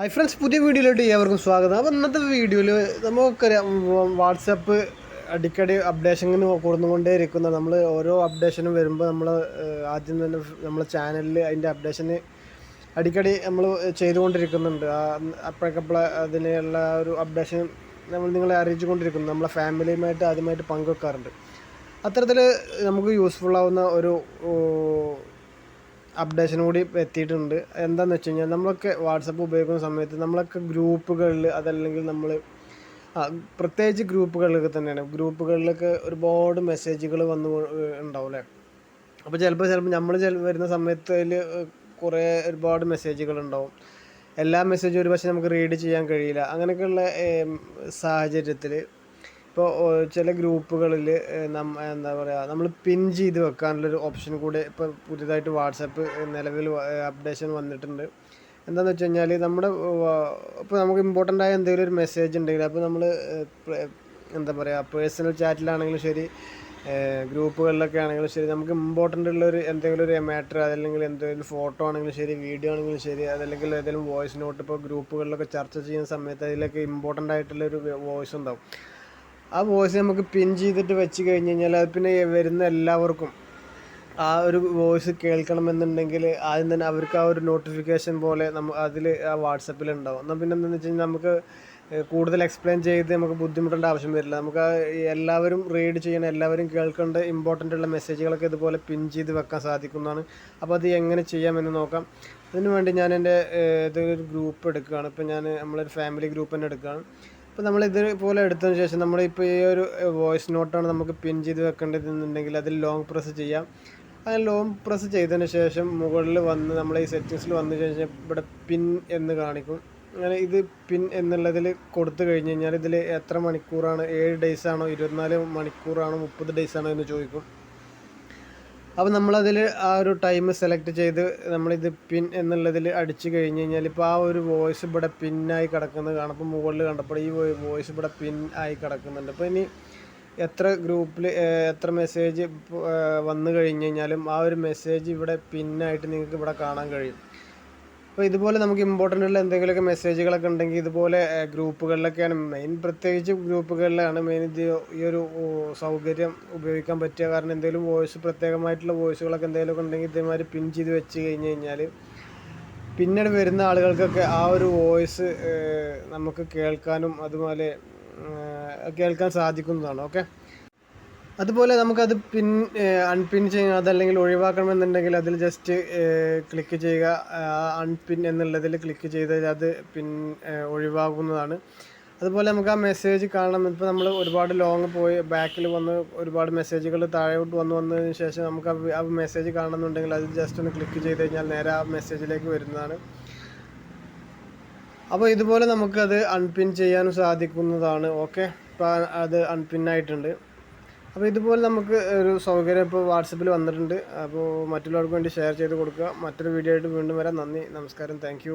Hi friends പുതിയ വീഡിയോയിലോട്ട് ഏവർക്കും സ്വാഗതം. അപ്പോൾ ഇന്നത്തെ വീഡിയോയിൽ നമുക്കറിയാം വാട്സപ്പ് അടിക്കടി അപ്ഡേഷൻ കൊടുത്തുകൊണ്ടേ ഇരിക്കുന്ന നമ്മൾ ഓരോ അപ്ഡേഷനും വരുമ്പോൾ നമ്മൾ ആദ്യം തന്നെ നമ്മളെ ചാനലിൽ അതിന്റെ അപ്ഡേഷന് അടിക്കടി നമ്മൾ ചെയ്തുകൊണ്ടിരിക്കുന്നുണ്ട്. അപ്പോഴേക്കപ്പോൾ അതിനുള്ള ഒരു അപ്ഡേഷൻ നമ്മൾ നിങ്ങളെ അറിയിച്ചുകൊണ്ടിരിക്കുന്നു. നമ്മളെ ഫാമിലിയുമായിട്ട് ആദ്യമായിട്ട് പങ്കുവെക്കാറുണ്ട്. അത്തരത്തിൽ നമുക്ക് യൂസ്ഫുൾ ആവുന്ന ഒരു അപ്ഡേഷൻ കൂടി എത്തിയിട്ടുണ്ട്. എന്താണെന്ന് വെച്ച് കഴിഞ്ഞാൽ നമ്മളൊക്കെ വാട്സപ്പ് ഉപയോഗിക്കുന്ന സമയത്ത് നമ്മളൊക്കെ ഗ്രൂപ്പുകളിൽ അതല്ലെങ്കിൽ നമ്മൾ പ്രത്യേകിച്ച് ഗ്രൂപ്പുകളിലൊക്കെ തന്നെയാണ്. ഗ്രൂപ്പുകളിലൊക്കെ ഒരുപാട് മെസ്സേജുകൾ വന്നു ഉണ്ടാവും അല്ലേ? അപ്പോൾ ചിലപ്പോൾ ചിലപ്പോൾ നമ്മൾ വരുന്ന സമയത്ത് അതിൽ കുറേ ഒരുപാട് മെസ്സേജുകൾ ഉണ്ടാവും. എല്ലാ മെസ്സേജും ഒരു പക്ഷേ നമുക്ക് റീഡ് ചെയ്യാൻ കഴിയില്ല. അങ്ങനെയൊക്കെയുള്ള സാഹചര്യത്തിൽ ഇപ്പോൾ ചില ഗ്രൂപ്പുകളിൽ നമ്മ എന്താ പറയുക നമ്മൾ പിൻ ചെയ്ത് വെക്കാനുള്ളൊരു ഓപ്ഷൻ കൂടെ ഇപ്പോൾ പുതിയതായിട്ട് വാട്സപ്പ് നിലവിൽ അപ്ഡേഷൻ വന്നിട്ടുണ്ട്. എന്താണെന്ന് വെച്ച് കഴിഞ്ഞാൽ നമ്മുടെ ഇപ്പോൾ നമുക്ക് ഇമ്പോർട്ടന്റ് ആയ എന്തെങ്കിലും ഒരു മെസ്സേജ് ഉണ്ടെങ്കിൽ അപ്പോൾ നമ്മൾ എന്താ പറയുക പേഴ്സണൽ ചാറ്റിലാണെങ്കിലും ശരി ഗ്രൂപ്പുകളിലൊക്കെ ആണെങ്കിലും ശരി നമുക്ക് ഇമ്പോർട്ടന്റ് ഉള്ള ഒരു എന്തെങ്കിലും ഒരു മാറ്റർ അതല്ലെങ്കിൽ എന്തെങ്കിലും ഫോട്ടോ ആണെങ്കിലും ശരി വീഡിയോ ആണെങ്കിലും ശരി അതല്ലെങ്കിൽ ഏതെങ്കിലും വോയിസ് നോട്ട് ഇപ്പോൾ ഗ്രൂപ്പുകളിലൊക്കെ ചർച്ച ചെയ്യുന്ന സമയത്ത് അതിലൊക്കെ ഇമ്പോർട്ടന്റ് ആയിട്ടുള്ള ഒരു വോയിസ് ഉണ്ടാവും. ആ വോയിസ് നമുക്ക് പിൻ ചെയ്തിട്ട് വെച്ച് കഴിഞ്ഞ് കഴിഞ്ഞാൽ അത് പിന്നെ വരുന്ന എല്ലാവർക്കും ആ ഒരു വോയിസ് കേൾക്കണമെന്നുണ്ടെങ്കിൽ ആദ്യം തന്നെ അവർക്ക് ആ ഒരു നോട്ടിഫിക്കേഷൻ പോലെ നമ്മ അതിൽ ആ വാട്സപ്പിൽ ഉണ്ടാവും. എന്നാൽ പിന്നെ എന്താണെന്ന് വെച്ച് കഴിഞ്ഞാൽ നമുക്ക് കൂടുതൽ എക്സ്പ്ലെയിൻ ചെയ്ത് നമുക്ക് ബുദ്ധിമുട്ടേണ്ട ആവശ്യം വരില്ല. നമുക്ക് എല്ലാവരും റീഡ് ചെയ്യണം എല്ലാവരും കേൾക്കേണ്ട ഇമ്പോർട്ടന്റ് ഉള്ള മെസ്സേജുകളൊക്കെ ഇതുപോലെ പിൻ ചെയ്ത് വെക്കാൻ സാധിക്കുന്നതാണ്. അപ്പോൾ അത് എങ്ങനെ ചെയ്യാമെന്ന് നോക്കാം. അതിനുവേണ്ടി ഞാൻ എന്റെ ഇതൊരു ഗ്രൂപ്പ് എടുക്കുകയാണ്. ഇപ്പോൾ ഞാൻ നമ്മളൊരു ഫാമിലി ഗ്രൂപ്പ് തന്നെ എടുക്കുകയാണ്. അപ്പോൾ നമ്മൾ ഇതുപോലെ എടുത്തതിന് ശേഷം നമ്മൾ നമ്മളിപ്പോൾ ഈ ഒരു വോയിസ് നോട്ടാണ് നമുക്ക് പിൻ ചെയ്ത് വെക്കേണ്ടതെന്നുണ്ടെങ്കിൽ അതിൽ ലോങ് പ്രസ് ചെയ്യാം. അങ്ങനെ ലോങ് പ്രസ് ചെയ്തതിന് ശേഷം മുകളിൽ വന്ന് നമ്മൾ ഈ സെറ്റിങ്സിൽ വന്നു കഴിഞ്ഞാൽ ഇവിടെ പിൻ എന്ന് കാണിക്കും. അങ്ങനെ ഇത് പിൻ എന്നുള്ളതിൽ കൊടുത്തു കഴിഞ്ഞ് കഴിഞ്ഞാൽ ഇതിൽ എത്ര മണിക്കൂറാണ്? ഏഴ് ഡേയ്സ് ആണോ? ഇരുപത്തിനാല് മണിക്കൂറാണോ? മുപ്പത് ഡേയ്സ് ആണോ എന്ന് ചോദിക്കും. അപ്പോൾ നമ്മളതിൽ ആ ഒരു ടൈം സെലക്ട് ചെയ്ത് നമ്മളിത് പിൻ എന്നുള്ളതിൽ അടിച്ചു കഴിഞ്ഞ് കഴിഞ്ഞാൽ ഇപ്പോൾ ആ ഒരു വോയിസ് ഇവിടെ പിന്നായി കിടക്കുന്നത് കാണാം. അപ്പോൾ മുകളിൽ കണ്ടപ്പോൾ ഈ വോയിസ് ഇവിടെ പിൻ ആയി കിടക്കുന്നുണ്ട്. അപ്പോൾ ഇനി എത്ര ഗ്രൂപ്പിൽ എത്ര മെസ്സേജ് വന്നു കഴിഞ്ഞ് കഴിഞ്ഞാലും ആ ഒരു മെസ്സേജ് ഇവിടെ പിന്നായിട്ട് നിങ്ങൾക്ക് ഇവിടെ കാണാൻ കഴിയും. അപ്പോൾ ഇതുപോലെ നമുക്ക് ഇമ്പോർട്ടന്റ് ഉള്ള എന്തെങ്കിലുമൊക്കെ മെസ്സേജുകളൊക്കെ ഉണ്ടെങ്കിൽ ഇതുപോലെ ഗ്രൂപ്പുകളിലൊക്കെയാണ് മെയിൻ പ്രത്യേകിച്ച് ഗ്രൂപ്പുകളിലാണ് മെയിൻ ഇത് ഈ ഒരു സൗകര്യം ഉപയോഗിക്കാൻ പറ്റുക. കാരണം എന്തെങ്കിലും വോയിസ് പ്രത്യേകമായിട്ടുള്ള വോയിസുകളൊക്കെ എന്തെങ്കിലുമൊക്കെ ഉണ്ടെങ്കിൽ ഇതേമാതിരി പിൻ ചെയ്ത് വെച്ച് കഴിഞ്ഞ് കഴിഞ്ഞാൽ പിന്നീട് വരുന്ന ആളുകൾക്കൊക്കെ ആ ഒരു വോയിസ് നമുക്ക് കേൾക്കാനും അതുപോലെ കേൾക്കാൻ സാധിക്കുന്നതാണ്. ഓക്കെ അതുപോലെ നമുക്കത് പിൻ അൺപിൻ ചെയ്യുക അതല്ലെങ്കിൽ ഒഴിവാക്കണമെന്നുണ്ടെങ്കിൽ അതിൽ ജസ്റ്റ് ക്ലിക്ക് ചെയ്യുക. അൺപിൻ എന്നുള്ളതിൽ ക്ലിക്ക് ചെയ്ത് അത് പിൻ ഒഴിവാകുന്നതാണ്. അതുപോലെ നമുക്ക് ആ മെസ്സേജ് കാണണം. ഇപ്പോൾ നമ്മൾ ഒരുപാട് ലോങ് പോയി ബാക്കിൽ വന്ന് ഒരുപാട് മെസ്സേജുകൾ താഴോട്ട് വന്ന് വന്നതിന് ശേഷം നമുക്ക് ആ മെസ്സേജ് കാണണമെന്നുണ്ടെങ്കിൽ അത് ജസ്റ്റ് ഒന്ന് ക്ലിക്ക് ചെയ്ത് കഴിഞ്ഞാൽ നേരെ ആ മെസ്സേജിലേക്ക് വരുന്നതാണ്. അപ്പോൾ ഇതുപോലെ നമുക്കത് അൺപിൻ ചെയ്യാനും സാധിക്കുന്നതാണ്. ഓക്കെ അപ്പോൾ അത് അൺപിൻ ആയിട്ടുണ്ട്. അപ്പോൾ ഇതുപോലെ നമുക്ക് ഒരു സൗകര്യം ഇപ്പോൾ വാട്സപ്പിൽ വന്നിട്ടുണ്ട്. അപ്പോൾ മറ്റുള്ളവർക്ക് വേണ്ടി ഷെയർ ചെയ്ത് കൊടുക്കുക. മറ്റൊരു വീഡിയോ ആയിട്ട് വീണ്ടും വരാം. നന്ദി. നമസ്കാരം. താങ്ക്